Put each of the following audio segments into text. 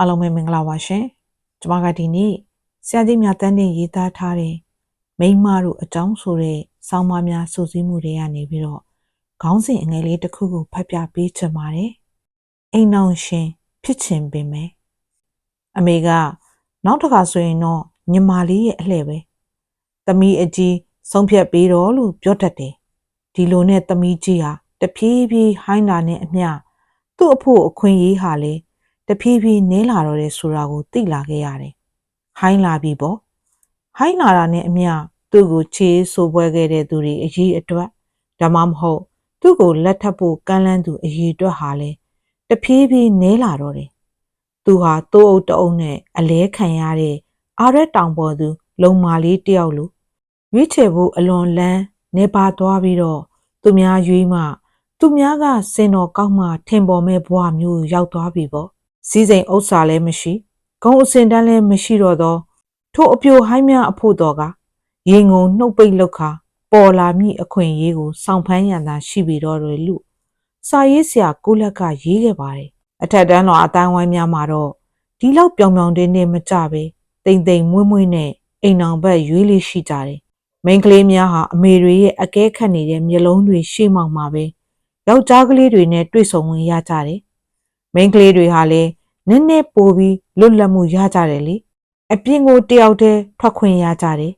အားလုံးပဲမင်္ဂလာပါရှင်ကျွန်မကဒီနေ့ဆရာကြီးမြတ်တန်းတင်ရေးသားထားတဲ့မိန်းမတို့အကြောင်းဆိုတဲ့ဆောင်းပါးများစုစည်းမှုတွေကနေပြီးတော့ခေါင်းစဉ်အငယ်လေးတစ်ခုကိုဖတ်ပြပေးချင်ပါတယ်အိမ်အောင်ရှင်ဖြစ်ချင်ပင်မယ်အမေကနောက်တစ်ခါဆိုရင်တော့ညီမလေးရဲ့အလှဲ့ပဲသမီးအကြီးဆုံးဖြတ်ပေးတော့လို့ပြောတတ်တယ်ဒီလိုနဲ့သမီးကြီးဟာတဖြည်းဖြည်းဟိုင်းတာနဲ့အမျှသူ့အဖို့အခွင့်အရေးဟာလေ တဖြည်းဖြည်းနည်းလာတော့တယ်ဆိုတာကိုသိလာခဲ့ရတယ်။ဟိုင်းလာပြီပေါ့။ဟိုင်းလာတာနဲ့အမျှသူ့ကိုချေးဆိုးပွဲခဲ့တဲ့သူတွေအရေးအတွက်ဒါမှမဟုတ်သူ့ကိုလက်ထပ်ဖို့ကမ်းလှမ်းသူအရေးအတွက်ဟာလဲတဖြည်းဖြည်းနည်းလာတော့တယ်။သူဟာတိုးအုပ်တအုပ်နဲ့အလဲခံရတဲ့အာရက်တောင်ပေါ်သူ လုံမာလေးတယောက်လိုရွေးချယ်ဖို့အလွန်လန်းနေပါသွားပြီးတော့သူများရွေးမှ သူများကစင်တော်ကောက်မှထင်ပေါ်မဲ့ဘဝမျိုးရောက်သွားပြီပေါ့ စည်းစိမ်ဥစ္စာလည်းမရှိဂုံအစင်တန်းလည်းမရှိတော့သောထို့အပြိုဟိုင်းများအဖို့တော်ကရေငုံနှုတ်ပိတ်လောက်ခါပေါ်လာမိအခွင့်အရေးကိုစောင့်ဖမ်းရန်သာရှိပြီတော့တယ်လို့စာရေးဆရာကိုလက်ကရေးခဲ့ပါတယ်အထက်တန်းတော်အတိုင်းဝိုင်းများမှာတော့ဒီလောက်ပြောင်ပြောင်တင်းတင်းမကြပဲတိမ်တိမ်မွေ့မွေ့နဲ့အိမ်အောင်ဘက်ရွေးလေးရှိကြတယ်မိန်းကလေးများဟာအမေတွေရဲ့အကဲခတ်နေတဲ့မျက်လုံးတွေရှေ့မှောက်မှာပဲယောက်ျားကလေးတွေနဲ့တွေ့ဆုံဝင်ရကြတယ်မိန်းကလေးတွေဟာလည်း နည်းနည်းပိုပြီးလွတ်လပ်မှုရကြတယ်လေအပြင်ကိုတယောက်တည်းထွက်ခွင့်ရကြတယ်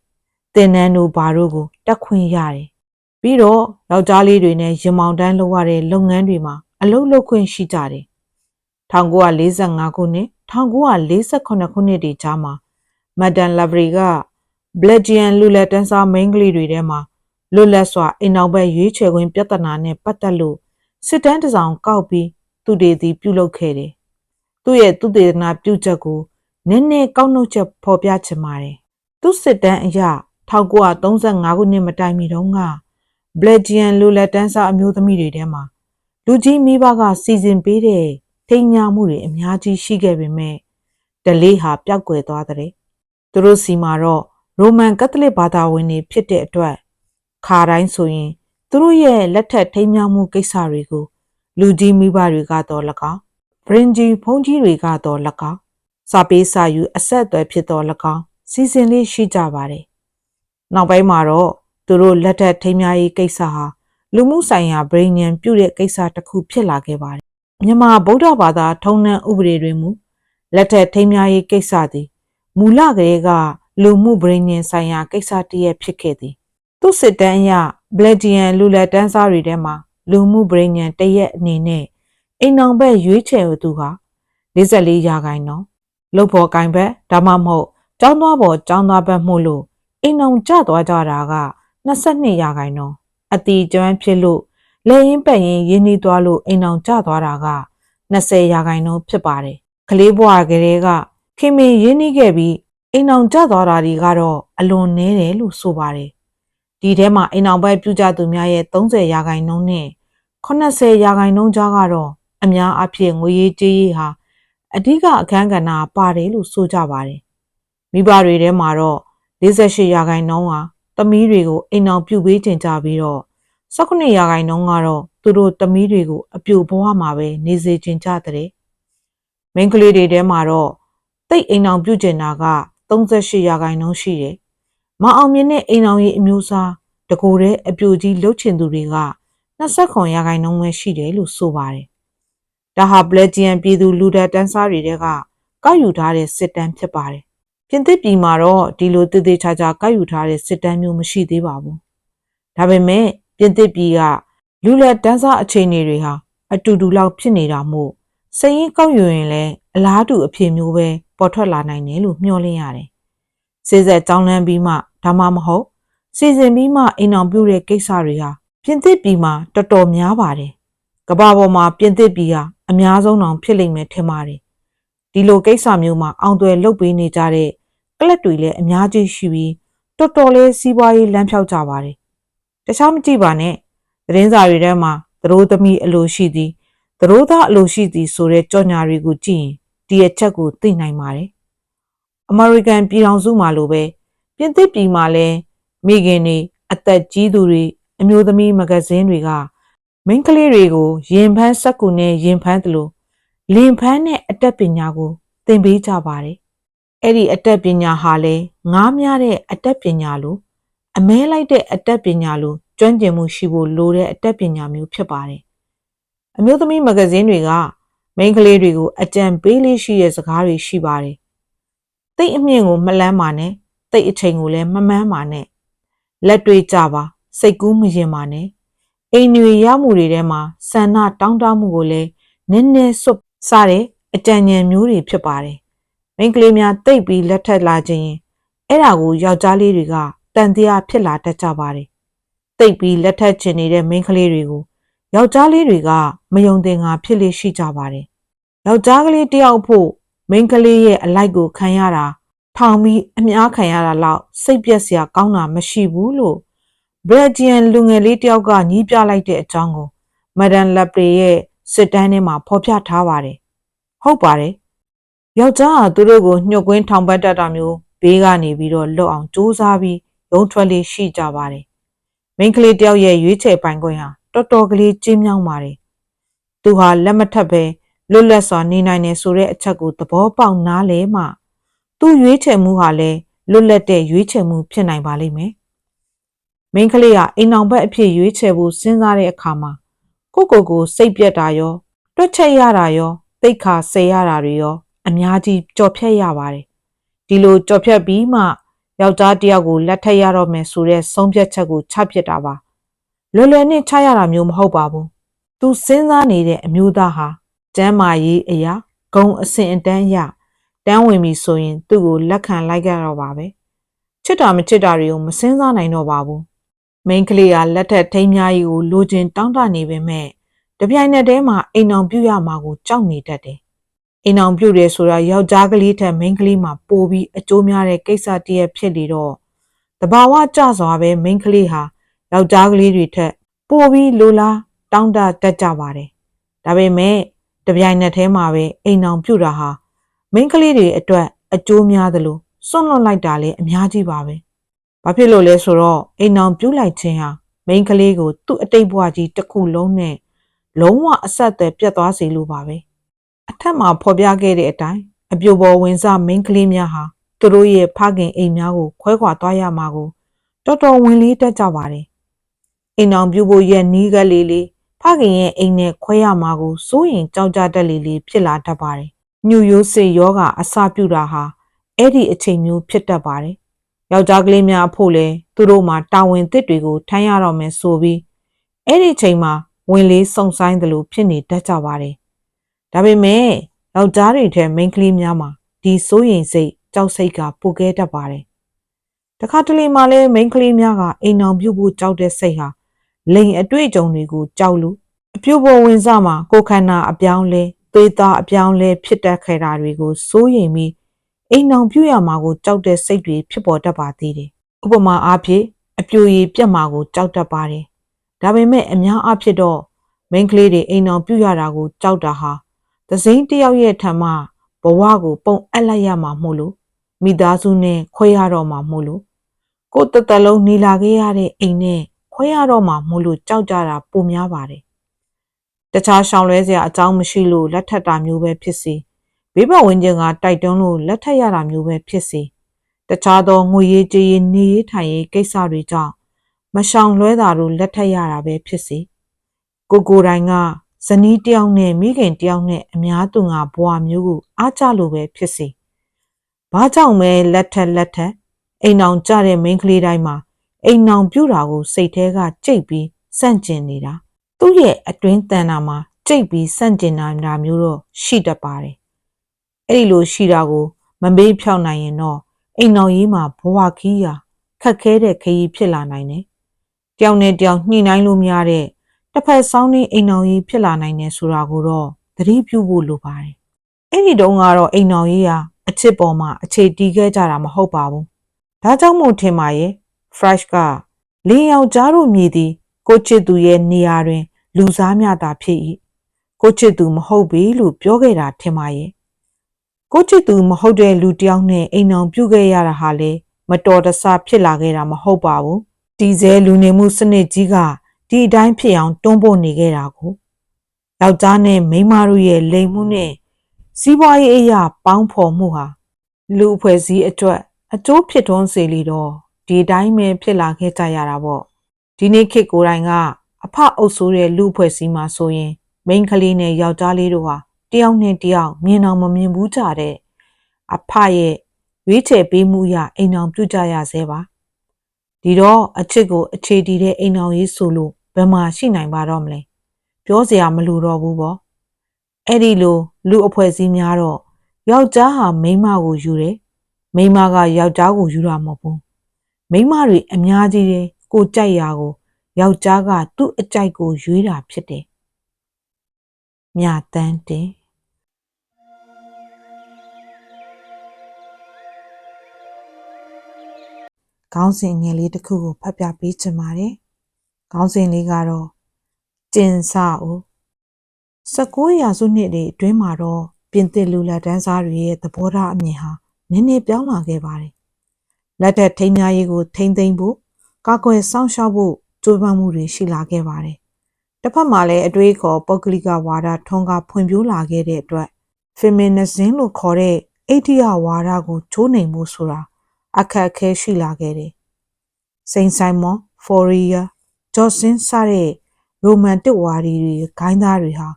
တင်နန်းတို့ဘာတို့ကိုတက်ခွင့်ရတယ်ပြီးတော့ယောက်ျားလေးတွေနဲ့ရင်မောင်တန်းလုပ်ရတဲ့လုပ်ငန်းတွေမှာအလုပ်လုပ်ခွင့်ရှိကြတယ်1945ခုနှစ်1948ခုနှစ်တွေကြားမှာမက်ဒန်လဗရီကဘလက်ဂျီယန်လူလက်တန်းစားမိန်းကလေးတွေထဲမှာလွတ်လပ်စွာအိမ်နောက်ဘက်ရွေးချယ်ခွင့်ပြဿနာနဲ့ပတ်သက်လို့စစ်တမ်းတစ်စောင်ကောက်ပြီးသူတွေသည်ပြုလုပ်ခဲ့တယ် သူ့ရဲ့သူတေသနာပြုချက်ကိုနည်းနည်းကောက်နှုတ်ချက်ဖော်ပြချင်ပါတယ်။သူစစ်တမ်းအရ1935ခုနှစ်မတိုင်မီတုန်းကဘလက်ဂျီယန်လူလက်တန်းစားအမျိုးသမီးတွေထဲမှာလူကြီးမိဘကစီစဉ်ပေးတဲ့ထိမ်းညာမှုတွေအများကြီးရှိခဲ့ပေမဲ့ဒလေးဟာပျောက်ကွယ်သွားတဲ့။သူတို့စီမှာတော့ရိုမန်ကက်သလစ်ဘာသာဝင်တွေဖြစ်တဲ့အတွက်ခါတိုင်းဆိုရင်သူတို့ရဲ့လက်ထက်ထိမ်းမြှောက်မှုကိစ္စတွေကိုလူကြီးမိဘတွေကတော့၎င်း ဗရင်ဂျီဖုန်ကြီးတွေကတော့၎င်းစာပေးစာယူအဆက်အသွယ်ဖြစ်တော်၎င်းစီစဉ်လေးရှိကြပါတယ်။နောက်ပိုင်းမှာတော့သူတို့လက်ထက်ထိမ်းများရေးကိစ္စဟာလူမှုဆိုင်ရာဗြိဉ္ဉ်ပြုတဲ့ကိစ္စတစ်ခုဖြစ်လာခဲ့ပါတယ်။မြန်မာဗုဒ္ဓဘာသာထုံးနှံဥပဒေတွေမူလက်ထက်ထိမ်းများရေးကိစ္စသည်မူလကလေးကလူမှုဗြိဉ္ဉ်ဆိုင်ရာကိစ္စတည်းဖြစ်ခဲ့သည်။သူစစ်တမ်းအရဘလက်ဂျီယန်လူလက်တန်းစားတွေထဲမှာလူမှုဗြိဉ္ဉ်တရက်အနေနဲ့ အိမ်အောင်ဘက်ရွေးချယ်သူဟာ44ရာခိုင်နှုန်းလုတ်ဖို့ကင်ဘက်ဒါမှမဟုတ်ကျောင်းသားပေါ်ကျောင်းသားဘက်မှုလို့အိမ်အောင်ကျသွားကြတာက22ရာခိုင်နှုန်းအတီကျွမ်းဖြစ်လို့လဲရင်ပက်ရင်ရင်းနှီးသွားလို့အိမ်အောင်ကျသွားတာက20ရာခိုင်နှုန်းဖြစ်ပါတယ်ကလေးဘွားကလေးကခင်မင်ရင်းနှီးခဲ့ပြီးအိမ်အောင်ကျသွားတာတွေကတော့အလွန်နည်းတယ်လို့ဆိုပါတယ်ဒီထဲမှာအိမ်အောင်ဘက်ပြုကြသူများရဲ့30ရာခိုင်နှုန်းနဲ့80ရာခိုင်နှုန်းကြားကတော့ အများအပြည့်ငွေရေးကြေးရေးဟာအဓိကအခန်းကဏ္ဍပါတယ်လို့ဆိုကြပါတယ်။မိဘတွေထဲမှာတော့48ရာခိုင်နှုန်းဟာသမီးတွေကိုအိမ်အောင်ပြုပေးတင်ကြပြီးတော့18ရာခိုင်နှုန်းကတော့သူတို့သမီးတွေကိုအပြိုဘဝမှာပဲနေစေချင်ကြတဲ့။မိန်းကလေးတွေထဲမှာတော့တိတ်အိမ်အောင်ပြုကျင်တာက38ရာခိုင်နှုန်းရှိတယ်။မအောင်မြင်တဲ့အိမ်အောင်ရေးအမျိုးအစားတကိုယ်တည်းအပြိုကြီးလှုပ်ချင်သူတွေက29ရာခိုင်နှုန်းပဲရှိတယ်လို့ဆိုပါတယ် ဒါဟာဘလက်ဂျီယန်ပြည်သူလူဒတ်တန်းစားတွေတဲကကောက်ယူထားတဲ့စစ်တမ်းဖြစ်ပါတယ်။ပြင်သစ်ပြည်မှာတော့ဒီလိုတည်တည်ချာချာကောက်ယူထားတဲ့စစ်တမ်းမျိုးမရှိသေးပါဘူး။ဒါပေမဲ့ပြင်သစ်ပြည်ကလူလက်တန်းစားအခြေအနေတွေဟာအတူတူလောက်ဖြစ်နေတာမို့စရင်ကောက်ယူရင်လည်းအလားတူအဖြစ်မျိုးပဲပေါ်ထွက်လာနိုင်တယ်လို့မျှော်လင့်ရတယ်။စေဆက်ကြောင်းလန်းပြီးမှဒါမှမဟုတ်စီစဉ်ပြီးမှအိမ်အောင်ပြုတဲ့ကိစ္စတွေဟာပြင်သစ်ပြည်မှာတော်တော်များပါတယ်။ ကမ္ဘာပေါ်မှာပြင်သစ်ပြည်ဟာအများဆုံးတောင်ဖြစ်လိမ့်မယ်ထင်ပါတယ်ဒီလိုကိစ္စမျိုးမှာအောင်သွယ်လုပ်ပေးနေကြတဲ့ကလပ်တွေလည်းအများကြီးရှိပြီးတော်တော်လေးစီးပွားရေးလမ်းဖြောက်ကြပါတယ်တခြားမကြည့်ပါနဲ့သတင်းစာတွေထဲမှာသတို့သမီးအလိုရှိသည်သတို့သားအလိုရှိသည်ဆိုတဲ့ကြော်ညာတွေကိုကြည့်ရင်ဒီအချက်ကိုသိနိုင်ပါတယ်အမေရိကန်ပြည်ထောင်စုမှာလိုပဲပြင်သစ်ပြည်မှာလည်းမိခင်တွေအသက်ကြီးသူတွေအမျိုးသမီးမဂဇင်းတွေက မိန်းကလေးတွေကိုရင်ဖန်းစက်ကူနဲ့ရင်ဖန်းသလိုလင်ဖန်းနဲ့အတက်ပညာကိုသင်ပေးကြပါတယ်အဲ့ဒီအတတ်ပညာဟာလဲငားများတဲ့အတတ်ပညာလိုအမဲလိုက်တဲ့အတတ်ပညာလိုကျွမ်းကျင်မှုရှိဖို့လိုတဲ့အတတ်ပညာမျိုးဖြစ်ပါတယ်အမျိုးသမီးမဂဇင်းတွေကမိန်းကလေးတွေကိုအကြံပေးလေးရှိတဲ့စကားတွေရှိပါတယ်တိတ်အမြင့်ကိုမလန်းပါနဲ့တိတ်အချိန်ကိုလည်းမမှန်းပါနဲ့လက်တွေကြပါစိတ်ကူးမရင်ပါနဲ့ အိမ်တွေရမှုတွေထဲမှာဆန္ဒတောင်းတမှုကိုလည်းနည်းနည်းစွတ်စတဲ့အကြံဉာဏ်မျိုးတွေဖြစ်ပါတယ်မိန်းကလေးများတိတ်ပြီးလက်ထက်လာခြင်းရင်အဲ့ဒါကိုယောက်ျားလေးတွေကတန်တရားဖြစ်လာတတ်ကြပါတယ်တိတ်ပြီးလက်ထက်ချင်နေတဲ့မိန်းကလေးတွေကိုယောက်ျားလေးတွေကမယုံသင်္ကာဖြစ်လေရှိကြပါတယ်ယောက်ျားကလေးတယောက်ဖို့မိန်းကလေးရဲ့အလိုက်ကိုခံရတာထောင်ပြီးအများခံရတာလောက်စိတ်ပြက်စရာကောင်းတာမရှိဘူးလို့ ဘရက်ဂျီယန်လူငယ်လေးတယောက်ကညှိပြလိုက်တဲ့အကြောင်းကိုမဒန်လက်ပရီရဲ့စစ်တမ်းထဲမှာဖော်ပြထားပါတယ်ဟုတ်ပါတယ်ယောက်ျားဟာသူတို့ကိုညှို့ကွင်းထောင်ပတ်တတ်တာမျိုးဘေးကနေပြီးတော့လွတ်အောင်စူးစမ်းပြီးရုံထွက်လေးရှိကြပါတယ်မိန်းကလေးတယောက်ရဲ့ရွေးချယ်ပိုင်ခွင့်ဟာတော်တော်ကလေးကျင်းမြောင်းပါတယ်သူဟာလက်မထပ်ပဲလွတ်လပ်စွာနေနိုင်တယ်ဆိုတဲ့အချက်ကိုသဘောပေါက်နားလဲမှသူ့ရွေးချယ်မှုဟာလည်းလွတ်လပ်တဲ့ရွေးချယ်မှုဖြစ်နိုင်ပါလိမ့်မယ်။ မိန်းကလေးကအိမ်အောင်ဘက်အဖြစ်ရွေးချယ်ဖို့စဉ်းစားတဲ့အခါမှာကိုကိုကိုစိတ်ပြက်တာရောတွက်ချက်ရတာရောသိခါဆယ်ရတာတွေရော အများကြီးကြော်ဖြတ်ရပါတယ်။ဒီလိုကြော်ဖြတ်ပြီးမှယောက်ျားတစ်ယောက်ကိုလက်ထပ်ရတော့မယ်ဆိုတဲ့ဆုံးဖြတ်ချက်ကိုချပြစ်တာပါ။လွယ်လွယ်နဲ့ချရတာမျိုးမဟုတ်ပါဘူး။သူစဉ်းစားနေတဲ့အမျိုးသားဟာကျမ်းမာရေးအရာဂုံအဆင့်အတန်းအရာတန်းဝင်ပြီဆိုရင် သူ့ကိုလက်ခံလိုက်ကြတော့ပါပဲချစ်တာမချစ်တာတွေကိုမစင်းစားနိုင်တော့ပါဘူး မိန်းကလေးကလက်ထက်ထိမ်းများကြီးကိုလိုချင်တောင်းတနေပေမဲ့တပြိုင်နက်တည်းမှာအိမ်အောင်ပြုတ်ရမှာကိုကြောက်နေတတ်တယ်အိမ်အောင်ပြုတ်တယ်ဆိုတာယောက်ျားကလေးထက်မိန်းကလေးမှာပိုပြီးအကျိုးများတဲ့ကိစ္စတည်းဖြစ်နေတော့တဘာဝကြစွာပဲမိန်းကလေးဟာယောက်ျားကလေးတွေထက်ပိုပြီးလိုလားတောင်းတတတ်ကြပါတယ်ဒါပေမဲ့တပြိုင်နက်တည်းမှာပဲအိမ်အောင်ပြုတ်တာဟာမိန်းကလေးတွေအတွက်အကျိုးများသလိုစွန့်လွတ်လိုက်တာလည်းအများကြီးပါပဲ။ ဘာဖြစ်လို့လဲဆိုတော့အိမ်အောင်ပြုတ်လိုက်ခြင်းဟာမိန်းကလေးကိုသူ့အတိတ်ဘဝကြီးတစ်ခုလုံးနဲ့လုံးဝအဆက်အသွယ်ပြတ်သွားစေလိုပါပဲ။အထက်မှာဖော်ပြခဲ့တဲ့အတိုင်းအပြိုပေါ်ဝင်စားမိန်းကလေးများဟာသူတို့ရဲ့ဖခင်အိမ်များကိုခွဲခွာသွားရမှာကိုတော်တော်ဝင်လေးတက်ကြပါတယ်။အိမ်အောင်ပြုတ်ဖို့ရဲ့နီးကလေးလေးဖခင်ရဲ့အိမ်နဲ့ခွဲရမှာကိုစိုးရင်ကြောက်ကြတတ်လေးလေးဖြစ်လာတတ်ပါတယ်ညူရိုးစေယောဂအစပြုတာဟာအဲ့ဒီအချိန်မျိုးဖြစ်တတ်ပါတယ်။ ယောက်ျားကလေးများအဖို့လဲသူတို့မှာတာဝန်သစ်တွေကိုထမ်းရတော့မယ်ဆိုပြီးအဲ့ဒီချိန်မှာဝင်လေးစုံဆိုင်သလိုဖြစ်နေတတ်ကြပါတယ်။ဒါပေမဲ့ယောက်ျားတွေထဲမိန်းကလေးများမှာဒီစိုးရိမ်စိတ်ကြောက်စိတ်ကပိုကဲတတ်ပါတယ်။တခါတလေမှလည်းမိန်းကလေးများကအိမ်အောင်ပြုတ်ဖို့ကြောက်တဲ့စိတ်ဟာလိန်အတွေ့အကြုံတွေကိုကြောက်လို့အပြုတ်ပေါ်ဝင်စားမှာကိုခန္ဓာအပြောင်းလဲသွေးသားအပြောင်းလဲဖြစ်တတ်ခဲ့တာတွေကိုစိုးရိမ်ပြီး အိမ်အောင်ပြုတ်ရမှာကိုကြောက်တဲ့စိတ်တွေဖြစ်ပေါ်တတ်ပါသေးတယ်။ဥပမာအားဖြင့်အပြိုရည်ပြက်မှာကိုကြောက်တတ်ပါတယ်။ဒါပေမဲ့အများအားဖြင့်တော့မိန်းကလေးတွေအိမ်အောင်ပြုတ်ရတာကိုကြောက်တာဟာသစိမ်းတယောက်ရဲ့ထံမှဘဝကိုပုံအပ်လိုက်ရမှာမို့လို့မိသားစုနဲ့ခွဲရတော့မှာမို့လို့ကိုယ်တတလုံးနေလာခဲ့ရတဲ့အိမ်နဲ့ခွဲရတော့မှာမို့လို့ကြောက်ကြတာပိုများပါတယ်တခြားရှောင်လွဲစရာအကြောင်းမရှိလို့လက်ထပ်တာမျိုးပဲဖြစ်စေ ဘေးဘဝဝင်ခြင်းကတိုက်တွန်းလို့လက်ထပ်ရတာမျိုးပဲဖြစ်စေတခြားသောငွေရေးကြေးရေးနေရေးထိုင်ရေးကိစ္စတွေကြောင့်မရှောင်လွဲတာတို့လက်ထပ်ရတာပဲဖြစ်စေကိုကိုတိုင်းကဇနီးတယောက်နဲ့မိခင်တယောက်နဲ့အများသူငါဘွားမျိုးကိုအားကြလို့ပဲဖြစ်စေဘာကြောင့်မဲလက်ထက်လက်ထက်အိမ်အောင်ကြတဲ့မိန်းကလေးတိုင်းမှာအိမ်အောင်ပြူတာကိုစိတ်ထဲကကြိတ်ပြီးစန့်ကျင်နေတာသူ့ရဲ့အတွင်းတန်တာမှာကြိတ်ပြီးစန့်ကျင်တာမျိုးတော့ရှိတတ်ပါတယ်။ အဲ့ဒီလိုရှိတာကို မမေးဖြောက်နိုင်ရင်တော့အိမ်တော်ကြီးမှာဘဝခီးရာခက်ခဲတဲ့ခရီးဖြစ်လာနိုင်တယ်။တယောက်နဲ့တယောက်ညှိနှိုင်းလို့မရတဲ့တစ်ဖက်ဆောင်းနေအိမ်တော်ကြီးဖြစ်လာနိုင်တယ်ဆိုတာကိုတော့သတိပြုဖို့လိုပါတယ်။အဲ့ဒီတုန်းကတော့အိမ်တော်ကြီးဟာအချစ်ပေါ်မှာအခြေတီးခဲ့ကြတာမဟုတ်ပါဘူး။ဒါကြောင့်မို့ထင်ပါရဲ့ Fresh ကလင်းယောက်ကြားတို့မြည်သည် ကိုချစ်သူရဲ့နေရာတွင် လူစားမြတာဖြစ်၏ကိုချစ်သူမဟုတ်ပြီလို့ပြောခဲ့တာထင်ပါရဲ့ ကိုချစ်သူမဟုတ်တဲ့လူတယောက်နဲ့အိမ်အောင်ပြုတ်ခဲ့ရတာဟာလေမတော်တဆဖြစ်လာခဲ့တာမဟုတ်ပါဘူးတီစဲလူနေမှုစနစ်ကြီးကဒီအတိုင်းဖြစ်အောင်တွန်းပို့နေခဲ့တာကိုယောက်ျားနဲ့မိန်းမတို့ရဲ့လိမ်မှုနဲ့စီးပွားရေးအရာပေါင်းဖော်မှုဟာလူအဖွဲ့အစည်းအတွက်အကျိုးဖြစ်ထွန်းစေလီတော့ဒီတိုင်းပဲဖြစ်လာခဲ့ကြရတာပေါ့ဒီနေ့ခေတ်ကိုယ်တိုင်ကအဖအုပ်ဆိုးတဲ့လူအဖွဲ့အစည်းမှာဆိုရင်မိန်းကလေးနဲ့ယောက်ျားလေးတို့ဟာ တယောက်နဲ့တယောက်မြင်အောင်မမြင်ဘူးကြတဲ့အဖရဲ့ရွေးချယ်ပေးမှုအရအိမ်အောင်ပြုကြရဆဲပါဒီတော့အချစ်ကိုအခြေတည်တဲ့အိမ်အောင်ရေးဆိုလို့ဘယ်မှာရှိနိုင်ပါတော့မလဲပြောစရာမလိုတော့ဘူးပေါ့အဲ့ဒီလိုလူအဖွဲ့အစည်းများတော့ယောက်ျားဟာမိန်းမကိုယူတယ်မိန်းမကယောက်ျားကိုယူတာမဟုတ်ဘူးမိန်းမတွေအများကြီးတယ်ကိုကြိုက်ရာကိုယောက်ျားကသူ့အကြိုက်ကိုရွေးတာဖြစ်တယ်မြတန်းတင် ခေါင်းစဉ်ငယ်လေးတစ်ခုကိုဖတ်ပြပေးချင်ပါတယ်။ခေါင်းစဉ်လေးကတော့ကျင်စအို19ရာစုနှစ်တွေအတွင်းမှာတော့ပြင်သစ်လူလက်တန်းစားတွေရဲ့သဘောထားအမြင်ဟာနည်းနည်းပြောင်းလာခဲ့ပါတယ်။လက်ထက်ထိမ်းများရေးကိုထိမ့်သိမ်းဖို့ကာကွယ်စောင့်ရှောက်ဖို့ကြိုးပမ်းမှုတွေရှိလာခဲ့ပါတယ်။တစ်ဖက်မှာလည်းအတွေးခေါ်ပုဂ္ဂလိကဝါဒထွန်းကားဖွံ့ဖြိုးလာခဲ့တဲ့အတွက် feminism လို့ခေါ်တဲ့အိဋ္ဌိယဝါဒကိုချိုးနှိမ်မှုဆိုတာ အခက်အခဲရှိလာခဲ့တယ်။စိန်ဆိုင်မွန်၊ဖော်ရီယာ၊ဂျော့ဆင်းစတဲ့ရိုမန်တစ်ဝါဒီတွေဂိုင်းသားတွေဟာ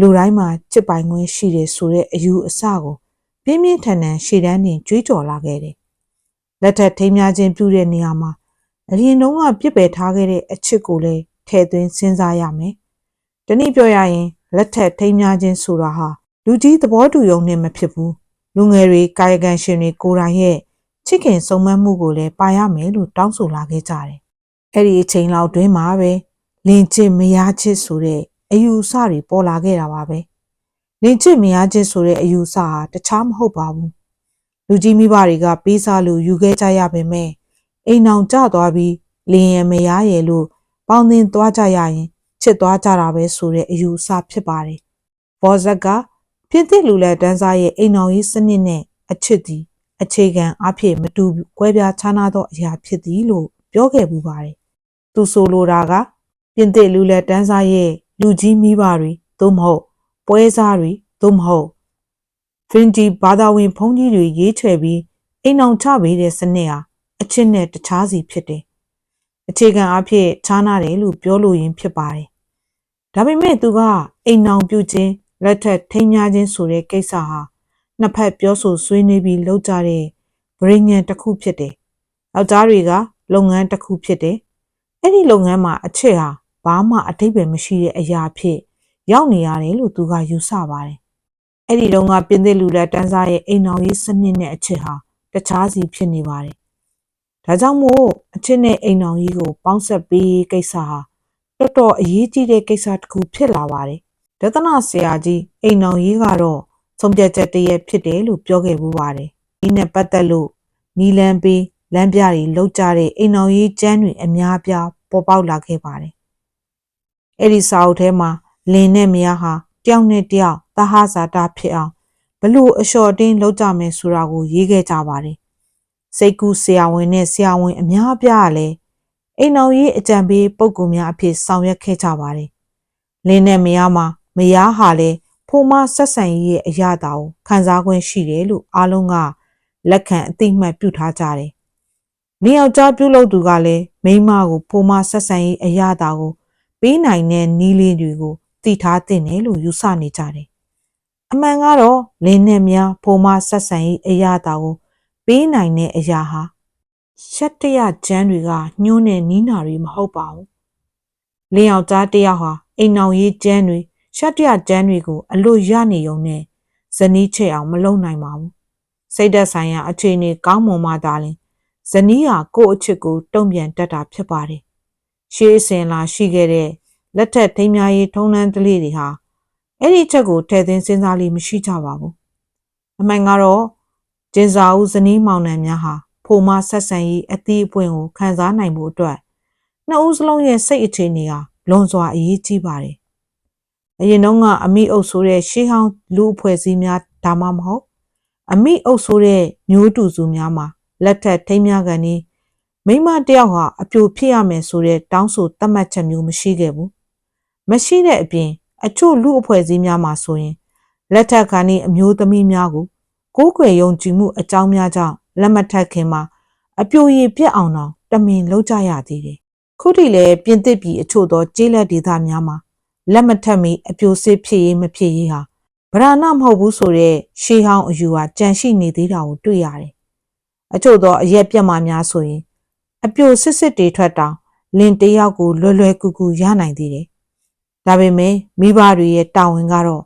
လူတိုင်းမှာချစ်ပိုင်ခွင့်ရှိတယ်ဆိုတဲ့အယူအဆကိုပြင်းပြင်းထန်ထန်ရှေ့တန်းတင်ကြွေးကြော်လာခဲ့တယ်။လက်ထက်ထိမ်းများခြင်းပြုတဲ့နေရာမှာအရင်တုန်းကပြစ်ပယ်ထားခဲ့တဲ့အချစ်ကိုလည်းထည့်သွင်းစဉ်းစားရမယ်။တနည်းပြောရရင်လက်ထက်ထိမ်းများခြင်းဆိုတာဟာလူကြီးသဘောတူရုံနဲ့မဖြစ်ဘူး။လူငယ်တွေကာယကံရှင်တွေကိုယ်တိုင်ရဲ့ ချစ်ခင်ဆုံးမမှုကိုလည်းပါရမယ်လို့တောင်းဆိုလာခဲ့ကြတယ်။အဲ့ဒီအချိန်လောက်တွင်းမှာပဲလင်ချစ်မယားချစ်ဆိုတဲ့အယူအဆတွေပေါ်လာခဲ့တာပါပဲ။လင်ချစ်မယားချစ်ဆိုတဲ့အယူအဆဟာတခြားမဟုတ်ပါဘူး။လူကြီးမိဘတွေကပေးစားလို့ယူခဲ့ကြရပေမဲ့အိမ်အောင်ကျသွားပြီးလင်ရမယားရဲ့လို့ပေါင်းသင်းသွားကြရရင်ချစ်သွားကြတာပဲဆိုတဲ့အယူအဆဖြစ်ပါတယ်။ဘောဇက်ကဖြစ်သစ်လူလက်တန်းစားရဲ့အိမ်အောင်ရေးစနစ်နဲ့အချစ်သည် အခြေခံအဖြစ်မတူကွဲပြားခြားနားသောအရာဖြစ်သည်လို့ပြောခဲ့ပူပါတယ်။သူဆိုလိုတာကပြင်သစ်လူလက်တန်းစားရဲ့လူကြီးမိဘတွေသို့မဟုတ်ပွဲစားတွေသို့မဟုတ်ဖင်တီဘာသာဝင်ဘုန်းကြီးတွေရေးချယ်ပြီးအိမ်အောင်ချပေးတဲ့စနစ်ဟာအချစ်နဲ့တခြားစီဖြစ်တယ်။အခြေခံအဖြစ်ခြားနာတယ်လို့ပြောလို့ရင်ဖြစ်ပါတယ်။ဒါပေမဲ့သူကအိမ်အောင်ပြုခြင်းလက်ထက်ထိမ်းများခြင်းဆိုတဲ့ကိစ္စဟာ နှစ်ဖက်ပြောဆိုဆွေးနွေးပြီးလုပ်ကြတဲ့ဗရိညာဉ်တစ်ခုဖြစ်တယ်။ယောက်ျားတွေကလုပ်ငန်းတစ်ခုဖြစ်တယ်။အဲ့ဒီလုပ်ငန်းမှာအချစ်ဟာဘာမှအထိပ္ပယ်မရှိတဲ့အရာဖြစ်ရောက်နေရတယ်လို့သူကယူဆပါတယ်။အဲ့ဒီတုန်းကပြင်သစ်လူလက်တန်းစားရဲ့အိမ်တော်ရေးစနစ်နဲ့အချစ်ဟာတခြားစီဖြစ်နေပါတယ်။ဒါကြောင့်မို့အချစ်နဲ့အိမ်တော်ကြီးကိုပေါင်းဆက်ပေးကိစ္စဟာတော်တော်အရေးကြီးတဲ့ကိစ္စတစ်ခုဖြစ်လာပါတယ်။ဒသနာဆရာကြီးအိမ်တော်ကြီးကတော့ ဆုံးဖြတ်ချက်တည်းဖြစ်တယ်လို့ပြောခဲ့မှုပါတယ်။ဒီနဲ့ပတ်သက်လို့နီလန်ပေးလမ်းပြတွေလောက်ကြတဲ့အိမ်တော်ကြီးကျမ်းတွေအများပြားပေါ်ပေါက်လာခဲ့ပါတယ်။အဲ့ဒီစာအုပ်ထဲမှာလင်းနဲ့မယားဟာတယောက်နဲ့တယောက်သဟဇာတာဖြစ်အောင်ဘလို့အလျှော်တင်းလောက်ကြမယ်ဆိုတာကိုရေးခဲ့ကြပါတယ်။စိတ်ကူးဆရာဝန်နဲ့ဆရာဝန်အများပြားလည်းအိမ်တော်ကြီးအကြံပေးပုံကူများအဖြစ်ဆောင်ရွက်ခဲ့ကြပါတယ်။လင်းနဲ့မယားမှာမယားဟာလည်း ဖိုမဆက်ဆံရေးရဲ့အရာတာကိုခံစား권ရှိတယ်လို့အားလုံးကလက်ခံအသိမှတ်ပြုထားကြတယ်။နေယောက်ျားပြုလုပ်သူကလည်းမိန်းမကိုဖိုမဆက်ဆံရေးအရာတာကိုပေးနိုင်တဲ့နီးလေးတွေကိုသိထားသင့်တယ်လို့ယူဆနေကြတယ်။အမှန်ကတော့လင်းနဲ့များဖိုမဆက်ဆံရေးအရာတာကိုပေးနိုင်တဲ့အရာဟာရှက်တရကျန်းတွေကညှိုးနဲ့နီးနာတွေမဟုတ်ပါဘူး။လင်းယောက်ျားတယောက်ဟာအိမ်အောင်ရေးကျန်းတွေ ရှက်တရကျန်းတွေကိုအလို့ရနေုံနဲ့ဇနီးချဲ့အောင်မလုပ်နိုင်ပါဘူးစိတ်သက်ဆိုင်ရာအခြေအနေကောင်းမွန်မှသာလျှင်ဇနီးဟာကိုယ့်အချစ်ကိုတုံ့ပြန်တတ်တာဖြစ်ပါတယ်ရှေးအစဉ်လာရှိခဲ့တဲ့လက်ထက်ထိမ်းများရေးထုံးတမ်းတလေးတွေဟာအဲ့ဒီချက်ကိုထည့်သွင်းစဉ်းစားလို့မရှိကြပါဘူးအမှန်ကတော့ကျင်စာဦးဇနီးမောင်နှံများဟာဖိုမဆက်ဆံရေးအသီးအပွင့်ကိုခံစားနိုင်မှုအတွက်နှစ်ဦးစလုံးရဲ့စိတ်အခြေအနေဟာလွန်စွာအရေးကြီးပါတယ် အရင်တုန်းကအမိအုပ်ဆိုတဲ့ရှေးဟောင်းလူအဖွဲ့အစည်းများဒါမှမဟုတ် အမိအုပ်ဆိုတဲ့မျိုးတူစုများမှာလက်ထက်ထိမ်းများကန်နေမိမတယောက်ဟာအပြိုဖြစ်ရမယ်ဆိုတဲ့တောင်းဆိုသတ်မှတ်ချက်မျိုးမရှိခဲ့ဘူးမရှိတဲ့အပြင်အချို့လူအဖွဲ့အစည်းများမှာဆိုရင်လက်ထက်ခါနေအမျိုးသမီးများကိုကိုးကွယ်ယုံကြည်မှုအကြောင်းများကြောင့်လက်မထက်ခင်မှာအပြိုရည်ပြက်အောင်တော့တမင်လုပ်ကြရသေးတယ်။ခုထိလည်းပြင်သစ်ပြည်အချို့သောကျေးလက်ဒေသများမှာ လက်မထက်မီအပြိုစစ်ဖြစ်ရေးမဖြစ်ရေးဟာဗราဏမဟုတ်ဘူးဆိုတဲ့ရှေးဟောင်းအယူဟာကြန့်ရှိနေသေးတာကိုတွေ့ရတယ်။အချို့သောအရက်ပြက်မှများဆိုရင် အပြိုစစ်စစ်တွေထွက်တောင်လင်တယောက်ကိုလွယ်လွယ်ကူကူရနိုင်သေးတယ်။ဒါပေမဲ့မိဘတွေရဲ့တာဝန်ကတော့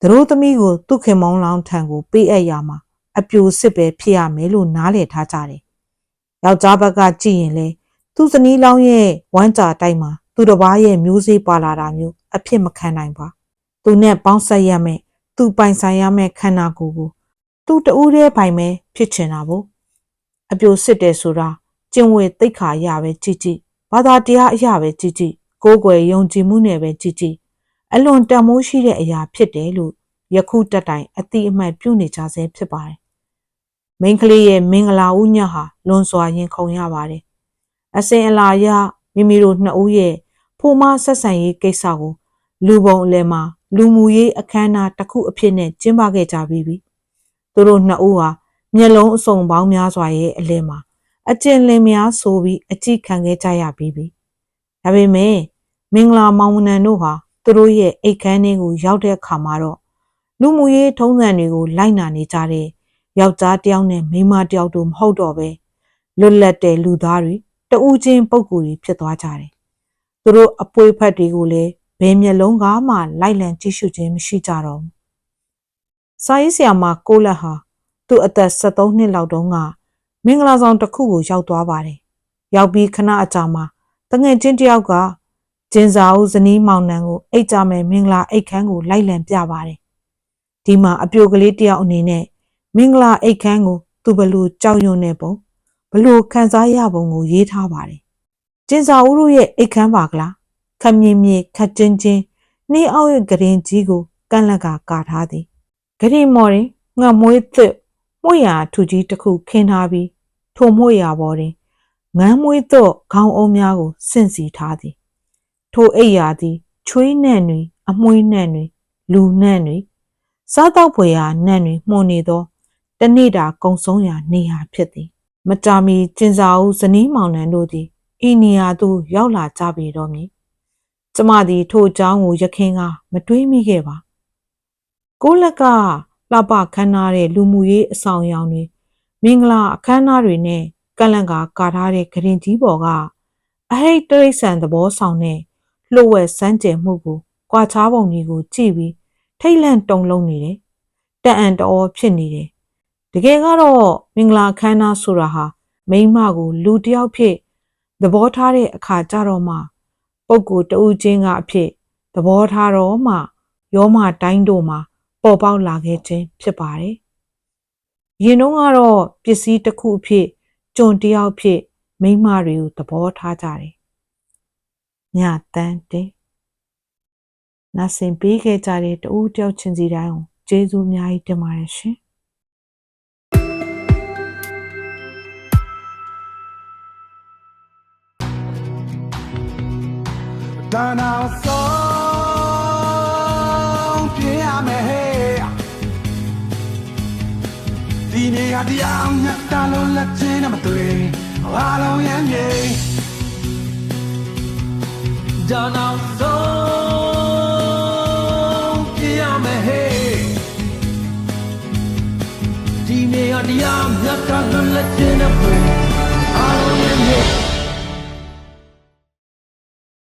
သူတို့သမီးကိုသူ့ခင်မောင်းလောင်းထံကိုပေးအပ်ရမှာအပြိုစစ်ပဲဖြစ်ရမယ်လို့နားလည်ထားကြတယ်။ယောက်ျားဘက်ကကြည့်ရင်လေသူ့ဇနီးလောင်းရဲ့ဝမ်းကြာတိုက်မှာသူတစ်ပါးရဲ့မျိုးစေ့ပါလာတာမျိုး အဖြစ်မခံနိုင်ပါ။သူနဲ့ပေါင်းဆက်ရမယ်သူပိုင်ဆိုင်ရမယ်ခန္ဓာကိုယ်ကိုသူတဦးတည်းပိုင်ပဲဖြစ်ချင်တာပေါ့။အပြိုစစ်တယ်ဆိုတာကျင့်ဝတ်သိက္ခာအရပဲကြည့်ကြည့်ဘာသာတရားအရပဲကြည့်ကြည့်ကိုယ်ွယ်ယုံကြည်မှုနဲ့ပဲကြည့်ကြည့်အလွန်တန်မိုးရှိတဲ့အရာဖြစ်တယ်လို့ယခုတက်တိုင်အတိအမှတ်ပြုနေကြဆဲဖြစ်ပါတယ်။မိန်းကလေးရဲ့မင်္ဂလာဥညတ်ဟာလွန်စွာရင်ခုန်ရပါတယ်။အစဉ်အလာအရမိမိတို့နှစ်ဦးရဲ့ဖိုမဆက်ဆံရေးကိစ္စကို လူပုံအလယ်မှာလူမှုရေးအခမ်းအနားတစ်ခုအဖြစ်နဲ့ကျင်းပခဲ့ကြပြီးပြီ။သူတို့နှစ်ဦးဟာမျက်လုံးအစုံပေါင်းများစွာရဲ့အလယ်မှာအကျဉ်းလင်းများဆိုပြီးအကြည့်ခံခဲ့ကြရပြီးပြီ။ဒါပေမဲ့မင်္ဂလာမောင်မနန်တို့ဟာသူတို့ရဲ့အိတ်ခမ်းတွေကိုရောက်တဲ့အခါမှာတော့လူမှုရေးထုံးစံတွေကိုလိုက်နာနေကြတဲ့ယောက်ျားတစ်ယောက်နဲ့မိန်းမတစ်ယောက်တို့မဟုတ်တော့ပဲလွတ်လပ်တဲ့လူသားတွေတဦးချင်းပုံကိုယ်တွေဖြစ်သွားကြတယ်။သူတို့အပွေးဖက်တွေကိုလည်း ဘယ်မျက်လုံးကမှလိုက်လံကြည့်ရှုခြင်းမရှိကြတော့ဘူး။စာရေးဆရာမကိုလက်ဟာသူ့အသက်73နှစ်လောက်တုန်းကမင်္ဂလာဆောင်တစ်ခုကိုရောက်သွားပါတယ်။ရောက်ပြီးခဏအကြာမှာတငယ်ချင်းတစ်ယောက်ကကျင်းစာဦးဇနီးမောင်နှံကိုအိတ်ကြမယ်မင်္ဂလာအိတ်ခမ်းကိုလိုက်လံပြပါတယ်။ဒီမှာအပြိုကလေးတစ်ယောက်အနေနဲ့မင်္ဂလာအိတ်ခမ်းကိုသူဘလို့ကြောက်ရွံ့နေပုံဘလို့ခံစားရပုံကိုရေးထားပါတယ်။ကျင်းစာဦးတို့ရဲ့အိတ်ခမ်းပါကလား ခပ်မြင်မြင်ခက်ချင်းချင်းနှင်းအောက်ရဲ့ဂရင်ကြီးကိုကန့်လက်ကကာထားသည်။ဂရင်မော်ရင်ငှက်မွေးသစ်မှုရထူကြီးတစ်ခုခင်းထားပြီးထိုမှုရပေါ်တွင်ငန်းမွေးသောခေါင်းအုံးများကိုဆင့်စီထားသည် ထိုအိပ်ရာသည်ချွေးနှံ့တွင်အမွှေးနှံ့တွင် လူနှံ့တွင်စားတော့ဖွယ်ရာနှံ့တွင်မှုန်နေသောတနေ့တာကုံဆုံးရာနေရာဖြစ်သည်မတာမီကျင်စာဦးဇနီးမောင်နှံတို့သည်ဤနေရာသို့ရောက်လာကြပြီတော့မည် ကျမသည်ထိုအကြောင်းကိုရခင်ကမတွေးမိခဲ့ပါကိုလက်ကလှပခမ်းနားတဲ့လူမှုရေးအဆောင်အယောင်တွေမင်္ဂလာအခမ်းအနားတွေနဲ့ကလန့်ကာကာထားတဲ့ဂရင်ကြီးပေါ်ကအဟိတ်တရိษံသဘောဆောင်တဲ့လှုပ်ဝက်စမ်းကြယ်မှုကိုကြွာချားပုံကြီးကိုကြည့်ပြီးထိတ်လန့်တုန်လှုပ်နေတယ်။တန်အံ့တော်ဖြစ်နေတယ်။တကယ်ကတော့မင်္ဂလာခမ်းနားဆိုတာဟာမိန်းမကိုလူတစ်ယောက်ဖြစ်သဘောထားတဲ့အခါကြတော့မှ ပုပ်ကိုတဦးချင်းကအဖြစ်သဘောထားတော့မှရောမတိုင်းတို့မှာပေါ်ပေါက်လာခဲ့ခြင်းဖြစ်ပါတယ်။ရင်တော့ကတော့ပစ္စည်းတစ်ခုအဖြစ်ကြုံတယောက်ဖြစ်မိန်းမတွေကိုသဘောထားကြတယ်။ညတန်းတဲ့နာဆင်ပေးခဲ့ကြတဲ့တူတယောက်ချင်းစီတိုင်းကိုကျေးဇူးအများကြီးတင်ပါတယ်ရှင်။ Done our song, yeah, me hey. ဒီနေ့အတရားမြတ်တာလုံးလက်ချင်းနဲ့မတွေ့အားလုံးရမ်းမြေ Done our song, yeah, me hey. ဒီနေ့အတရားမြတ်တာလုံးလက်ချင်းနဲ့